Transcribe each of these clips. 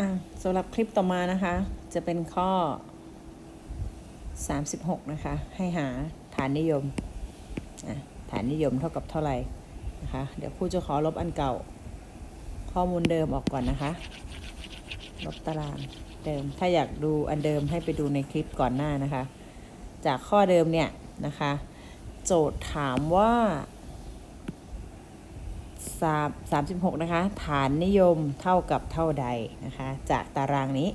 อะสำหรับคลิปต่อมานะคะ จะเป็นข้อ 36 นะคะ ให้หาฐานนิยมอะฐานนิยมเท่ากับเท่าไหร่นะคะ เดี๋ยวครูจะขอลบอันเก่า ข้อมูลเดิมออกก่อนนะคะ ลบตารางเดิม ถ้าอยากดูอันเดิมให้ไปดูในคลิปก่อนหน้านะคะ จากข้อเดิมเนี่ยนะคะ โจทย์ถามว่า สามสิบหกนะคะ ฐานนิยมเท่ากับเท่าใดนะคะ จากตารางนี้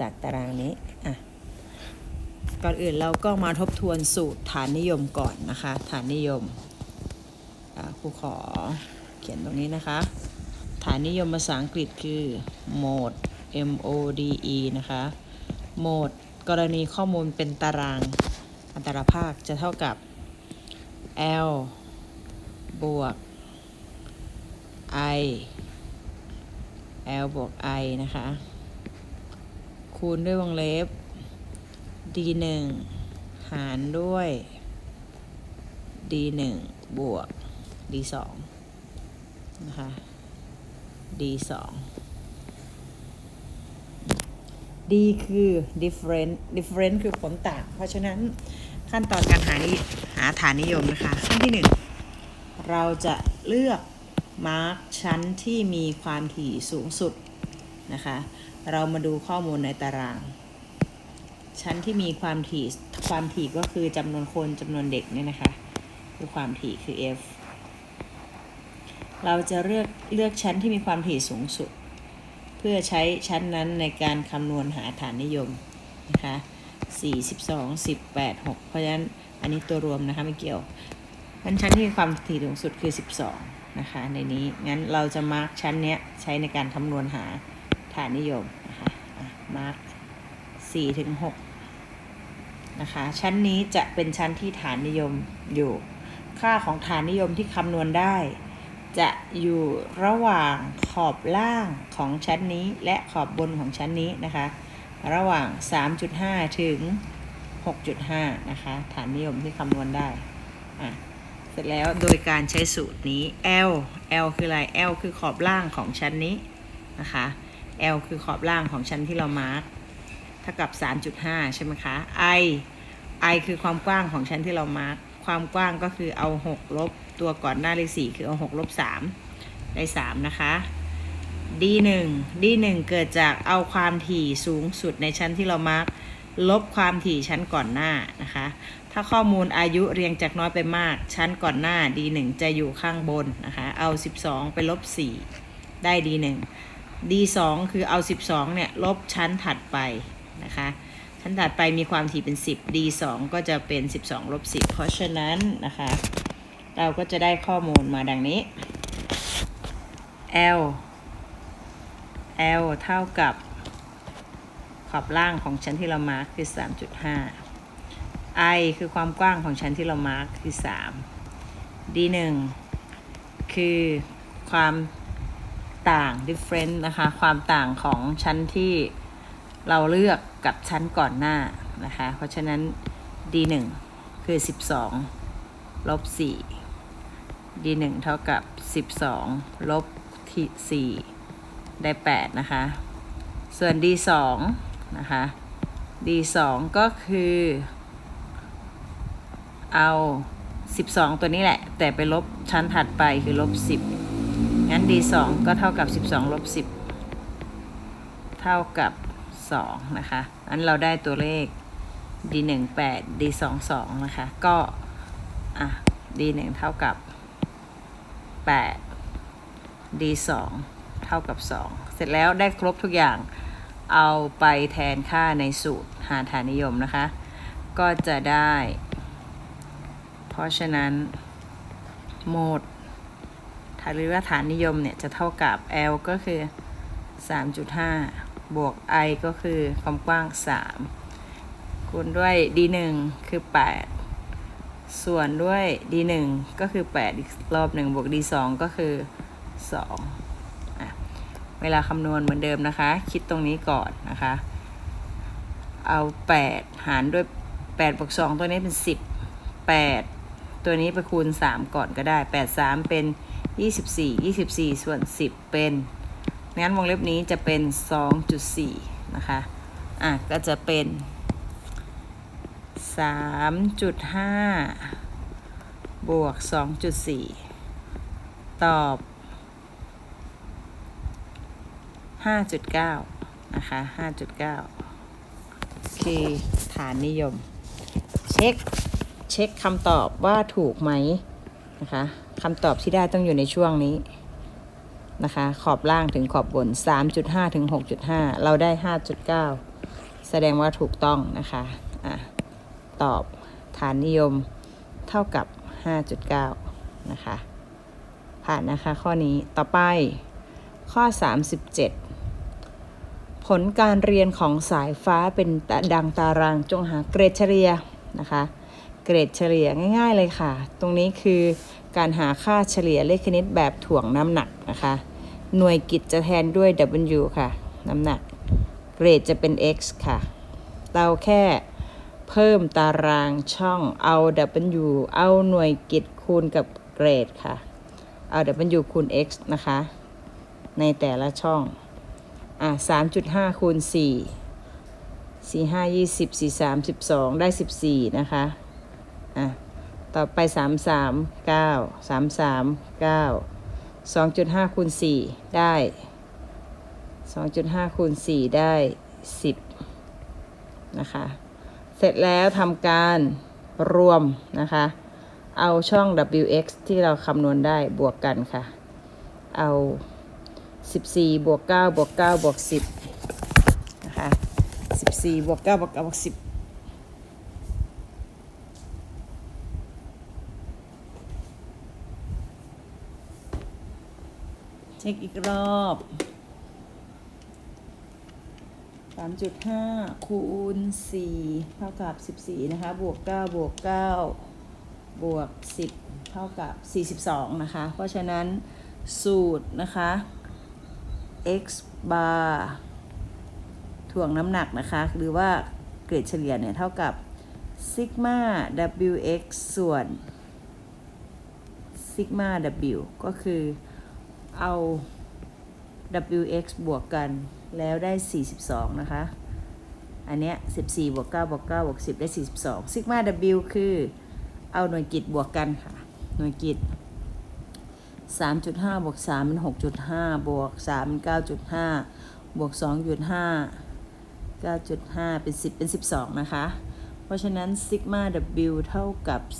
จากตารางนี้อะก่อนอื่นเราก็มาทบทวนสูตรฐานนิยมก่อนนะคะ ฐานนิยมครูขอเขียนตรงนี้นะคะ ฐานนิยมภาษาอังกฤษคือ mode M O D E นะคะ mode กรณีข้อมูลเป็นตารางอันตรภาคจะเท่ากับ L บวก I L บวก I นะคะ คูณด้วยวงเล็บ D 1หารด้วย D 1บวก D 2นะคะ D 2 D คือ different different คือผลต่าง เพราะฉะนั้นขั้นตอนการหานิหาฐานนิยมนะคะ ขั้นที่ 1 เราจะเลือก มาร์กชั้นที่มีความถี่สูงสุดนะคะ เรามาดูข้อมูลในตาราง ชั้นที่มีความถี่ความถี่ก็คือจำนวนคนจำนวนเด็กเนี่ยนะคะคือความถี่คือ f เราจะเลือกเลือกชั้นที่มีความถี่สูงสุด เพื่อใช้ชั้นนั้นในการคำนวณหาฐานนิยมนะคะ42 18 6 เพราะฉะนั้นอันนี้ตัวรวมนะคะไม่เกี่ยวงั้นชั้นที่มีความถี่สูงสุดคือ 12 นะคะในนี้ งั้นเราจะมาร์กชั้นเนี้ยใช้ในการคำนวณหาฐานนิยมนะคะมาร์ก4ถึง6นะคะ ชั้นนี้จะเป็นชั้นที่ฐานนิยมอยู่ ค่าของฐานนิยมที่คำนวณได้ จะอยู่ระหว่างขอบล่างของชั้นนี้และขอบบนของชั้นนี้นะคะ ระหว่าง 3.5 ถึง 6.5 นะคะ ฐานนิยมที่คำนวณได้อะ ร็จแล้วโดยการใช้สูตรนี้ L L คืออะไร L คือขอบล่างของชั้นนี้นะคะ L คือขอบล่างของชั้นที่เรามาร์กเท่ากับ 3.5 ใช่ไหมคะ I I คือความกว้างของชั้นที่เรามาร์กความกว้างก็คือเอา 6 ลบ ตัวก่อนหน้าเลข4คือเอา 6 ลบ 3 ได้ 3 นะคะ D1 D1 เกิดจากเอาความถี่สูงสุดในชั้นที่เรามาร์กลบความถี่ชั้นก่อนหน้านะคะ ถ้าข้อมูลอายุเรียงจากน้อยไปมาก ชั้นก่อนหน้า D1 จะอยู่ข้างบนนะคะ เอา 12 ไปลบ 4 ได้ D1 D2 คือเอา 12 เนี่ย ลบชั้นถัดไปนะคะ ชั้นถัดไปมีความถี่เป็น 10 D2 ก็จะเป็น 12 ลบ 10 เพราะฉะนั้นนะคะ เราก็จะได้ข้อมูลมาดังนี้ L L เท่ากับขอบล่างของชั้นที่เรามาร์คคือ 3.5 I คือความกว้างของชั้นที่เรามาร์คคือ 3 D1 คือความต่าง difference นะคะ ความต่างของชั้นที่เราเลือกกับชั้นก่อนหน้านะคะ เพราะฉะนั้น D1 คือ 12 ลบ 4 D1 เท่ากับ 12 ลบที่4ได้ 8 นะคะ ส่วน D2 นะคะ D2 ก็คือ เอา 12 ตัวนี้แหละ แต่ไปลบชั้นถัดไปคือลบ 10 งั้น D2 ก็เท่ากับ 12ลบ10 เท่ากับ 2 นะคะ อันเราได้ตัวเลข D1 8 D2 2นะคะ ก็ อะ D1 เท่ากับ 8 D2 เท่ากับ 2 เสร็จแล้วได้ครบทุกอย่างเอาไปแทนค่าในสูตรหาฐานนิยมนะคะ ก็จะได้ ราะฉะนั้นโหมดถ้าหรือว่าฐานนิยมเนี่ยจะเท่ากับ L ก็คือ 3.5 บวก I ก็คือความกว้าง 3 คูณด้วย D1 คือ 8 ส่วนด้วย D1 ก็คือ 8 อีกรอบหนึ่งบวก D2 ก็คือ 2 เวลาคำนวณเหมือนเดิมนะคะ คิดตรงนี้ก่อนนะคะ เอา 8 หารด้วย8บวก2ตัวนี้เป็น 10 8 ตัวนี้ไปคูณ 3 ก่อนก็ได้ 8 3 เป็น 24 24 ส่วน 10 เป็น งั้นวงเล็บนี้จะเป็น 2.4 นะคะ อะ ก็จะเป็น 3.5 บวก 2.4 ตอบ 5.9 นะคะ 5.9โอเคฐานนิยม เช็ค เช็คคำตอบว่าถูกไหมนะคะคำตอบที่ได้ต้องอยู่ในช่วงนี้นะคะ ขอบล่างถึงขอบบน 3.5 ถึง 6.5 เราได้ 5.9 แสดงว่าถูกต้องนะคะอะตอบฐานนิยมเท่ากับ 5.9 นะคะ ผ่านนะคะข้อนี้ต่อไปข้อ 37 ผลการเรียนของสายฟ้าเป็นตะดังตารางจงหาเกรดเฉลี่ยนะคะ เกรดเฉลี่ยง่าย ๆ เลยค่ะ ตรงนี้คือการหาค่าเฉลี่ยเลขคณิตแบบถ่วงน้ำหนักนะคะ หน่วยกิจจะแทนด้วย W ค่ะ น้ำหนัก เกรดจะเป็น x ค่ะ เราแค่เพิ่มตารางช่องเอา W เอาหน่วยกิจคูณกับเกรดค่ะ เอา W คูณ x นะคะ ในแต่ละช่อง อะ3.5คูณ4 4 5 20 4 3 12 ได้ 14 นะคะ อะต่อไป3 3 9 3 3 9 2.5คูณ4ได้2.5คูณ4ได้10นะคะ เสร็จแล้วทำการรวมนะคะ เอาช่อง wx ที่เราคำนวณได้บวกกันค่ะ เอา 14บวก9บวก9บวก10นะคะ14บวก9บวก9บวก10 ช็คอีกรอบ3.5 คูณ 4 เท่ากับ 14 นะคะ บวก 9 บวก 9 บวก 10 เท่ากับ 42 นะคะ เพราะฉะนั้นสูตรนะคะ x bar ถ่วงน้ำหนักนะคะ หรือว่าเกรดเฉลี่ยเนี่ย เท่ากับซิกมา wx ส่วนซิกมา w ก็คือ เอา wx บวกกันแล้วได้ 42 นะคะ อันเนี้ย 14 บวก 9 บวก 9 บวก 10 ได้ 42 ซิกมา w คือเอาหน่วยกิจบวกกันค่ะ หน่วยกิจ 3.5 บวก 3 เป็น 6.5 บวก 3 เป็น 9.5 บวก 2.5 9.5 เป็น 10 เป็น 12 นะคะ เพราะฉะนั้นซิกมา w เท่ากับ 12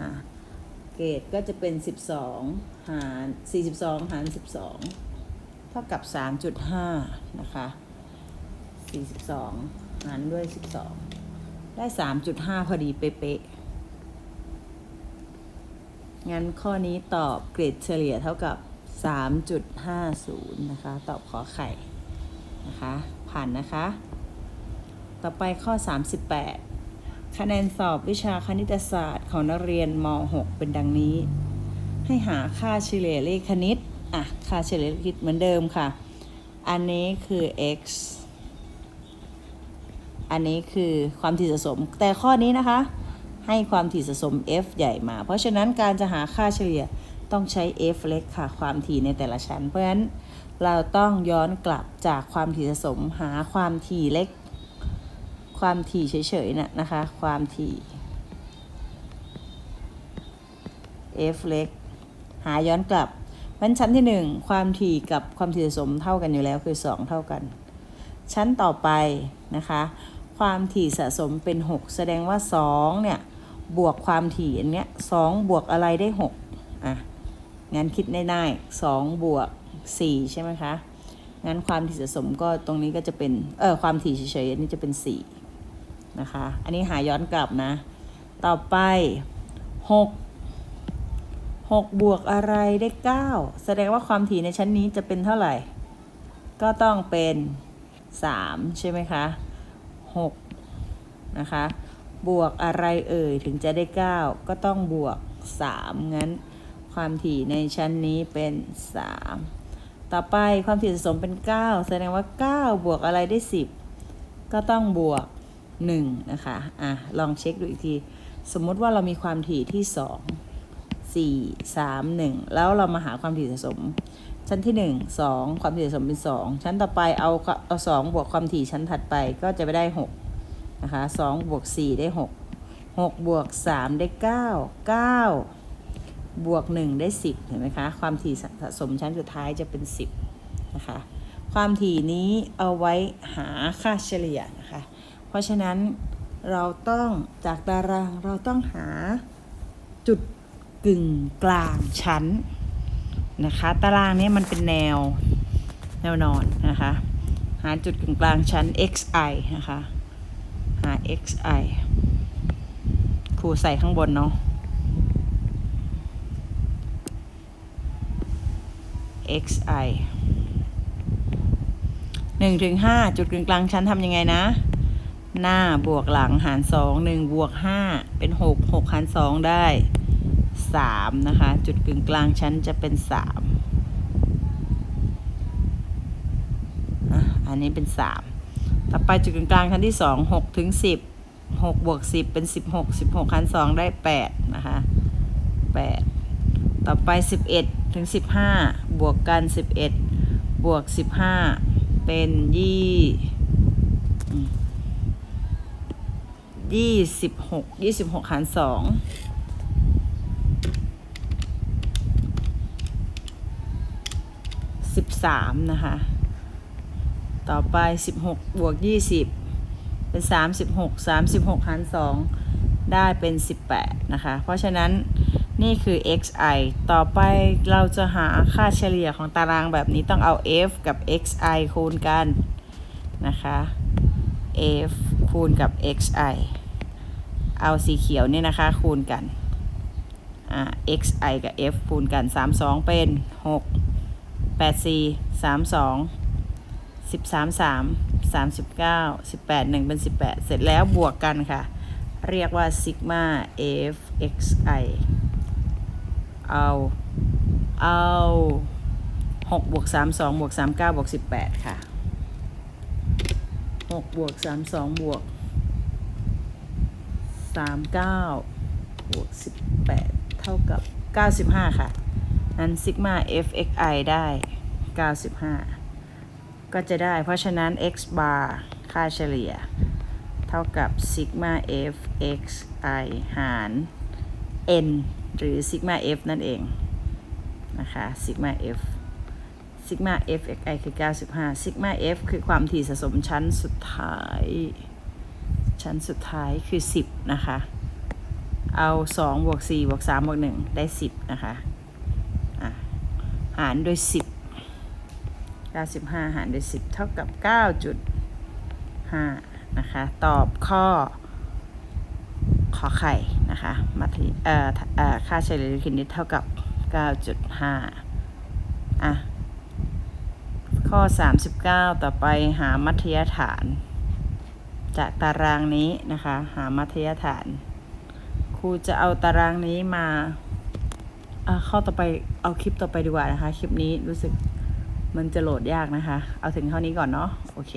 อะ เกรดก็จะเป็น 12 หาร 42 หาร 12 เท่ากับ 3.5 นะคะ 42 หารด้วย 12 ได้ 3.5 พอดีเป๊ะๆ งั้นข้อนี้ตอบเกรดเฉลี่ยเท่ากับ 3.50 นะคะ ตอบขอไข่ นะคะ ผ่านนะคะ ต่อไปข้อ 38 คะแนนสอบวิชาคณิตศาสตร์ของนักเรียนม .6 เป็นดังนี้ ให้หาค่าเฉลี่ยเลขคณิต อะ ค่าเฉลี่ยเลขคณิตเหมือนเดิมค่ะ อันนี้คือ x อันนี้คือความถี่สะสม แต่ข้อนี้นะคะ ให้ความถี่สะสม f ใหญ่มา เพราะฉะนั้นการจะหาค่าเฉลี่ยต้องใช้ f เล็กค่ะ ความถี่ในแต่ละชั้น เพราะฉะนั้นเราต้องย้อนกลับจากความถี่สะสมหาความถี่เล็ก ความถี่เฉยๆน่ะนะคะ ความถี่ f เล็ก หาย้อนกลับเพราะฉะนั้นชั้นที่ 1 ความถี่กับความถี่สะสมเท่ากันอยู่แล้วคือ 2 เท่ากัน ชั้นต่อไปนะคะ ความถี่สะสมเป็น 6 แสดงว่า 2 เนี่ย บวกความถี่อันเนี้ย2บวกอะไรได้ 6 อะ งั้นคิดง่ายๆ2บวก 4 ใช่ไหมคะงั้นความถี่สะสมก็ตรงนี้ก็จะเป็น เออความถี่เฉยๆอันนี้จะเป็น 4 นะคะ อันนี้หาย้อนกลับนะ ต่อไป6 6บวกอะไรได้9แสดงว่าความถี่ในชั้นนี้จะเป็นเท่าไหร่ ก็ต้องเป็น3ใช่ไหมคะ6นะคะ บวกอะไรเอ่ยถึงจะได้9ก็ต้องบวก3งั้นความถี่ในชั้นนี้เป็น3ต่อไปความถี่สะสมเป็น 9 แสดงว่า 9 บวกอะไรได้ 10 ก็ต้องบวก 1 นะคะ อะ ลองเช็คดูอีกที สมมติว่าเรามีความถี่ที่2สี่สามหนึ่งแล้วเรามาหาความถี่สะสม ชั้นที่หนึ่งสองความถี่สะสมเป็นสองชั้นต่อไปเอาเอาสองบวกความถี่ชั้นถัดไปก็จะไปได้หกนะคะสองบวกสี่ได้หกหกบวกสามได้เก้าเก้าบวกหนึ่งได้สิบเห็นไหมคะ ความถี่สะสมชั้นสุดท้ายจะเป็นสิบนะคะ ความถี่นี้เอาไว้หาค่าเฉลี่ยนะคะ ราะฉะนั้นเราต้องจากตารางเราต้องหาจุดกึ่งกลางชั้นนะคะ ตารางนี้มันเป็นแนวแนวนอนนะคะ หาจุดกึ่งกลางชั้น xi นะคะ หา xi ครูใส่ข้างบนเนาะ xi หนึ่งถึงห้าจุดกึ่งกลางชั้นทำยังไงนะ หน้าบวกหลังหารสองหนึ่งบวกห้าเป็นหกหกหารสองได้สามนะคะ จุดกึ่งกลางชั้นจะเป็นสามอันนี้เป็นสามต่อไปจุดกึ่งกลางชั้นที่สองหกถึงสิบหกบวกสิบเป็นสิบหกสิบหกหารสองได้แปดนะคะแปดต่อไปสิบเอ็ดถึงสิบห้าบวกกันสิบเอ็ดบวกสิบห้าเป็นยี่ ยี่สิบหกยี่สิบหกหารสองสิบสามนะคะ ต่อไปสิบหกบวกยี่สิบเป็นสามสิบหกสามสิบหกหารสองได้เป็นสิบแปดนะคะ เพราะฉะนั้นนี่คือ xi ต่อไปเราจะหาค่าเฉลี่ยของตารางแบบนี้ต้องเอา f กับ xi คูณกันนะคะ f คูณกับ xi เอาสีเขียวเนี่ยนะคะ คูณกัน อ่า xi กับ f คูณกัน 32 เป็น 6 8 4 32 13 3 39 18 1 เป็น 18 เสร็จแล้วบวกกันค่ะ เรียกว่าซิกมา f xi เอา เอา6บวก3 2บวก3 9บวก18 ค่ะ6บวก3 2บวก 39 บวก 18 เท่ากับ 95 ค่ะ นั้นซิกมา f xi ได้ 95 ก็จะได้ เพราะฉะนั้น x bar ค่าเฉลี่ย เท่ากับซิกมา f xi หาร n หรือซิกมา f นั่นเอง นะคะซิกมา f ซิกมา f xi คือ 95ซิกมา f คือความถี่สะสมชั้นสุดท้าย ชั้นสุดท้ายคือ 10 นะคะ เอา 2 บวก 4 บวก 3 บวก 1 ได้ 10 นะคะะหารด้วย 10 95 หารด้วย 10 เท่ากับ 9.5 นะคะ ตอบข้อ ขอไข่นะคะมัธยเอ่อเอ่อค่าเฉลี่ยคณิตเท่ากับ 9.5 อะ ข้อ 39 ต่อไปหามัธยฐาน จากตารางนี้นะคะ หามัธยฐาน ครูจะเอาตารางนี้มาอะข้อต่อไปเอาคลิปต่อไปดีกว่านะคะ คลิปนี้รู้สึกมันจะโหลดยากนะคะ เอาถึงเท่านี้ก่อนเนาะโอเค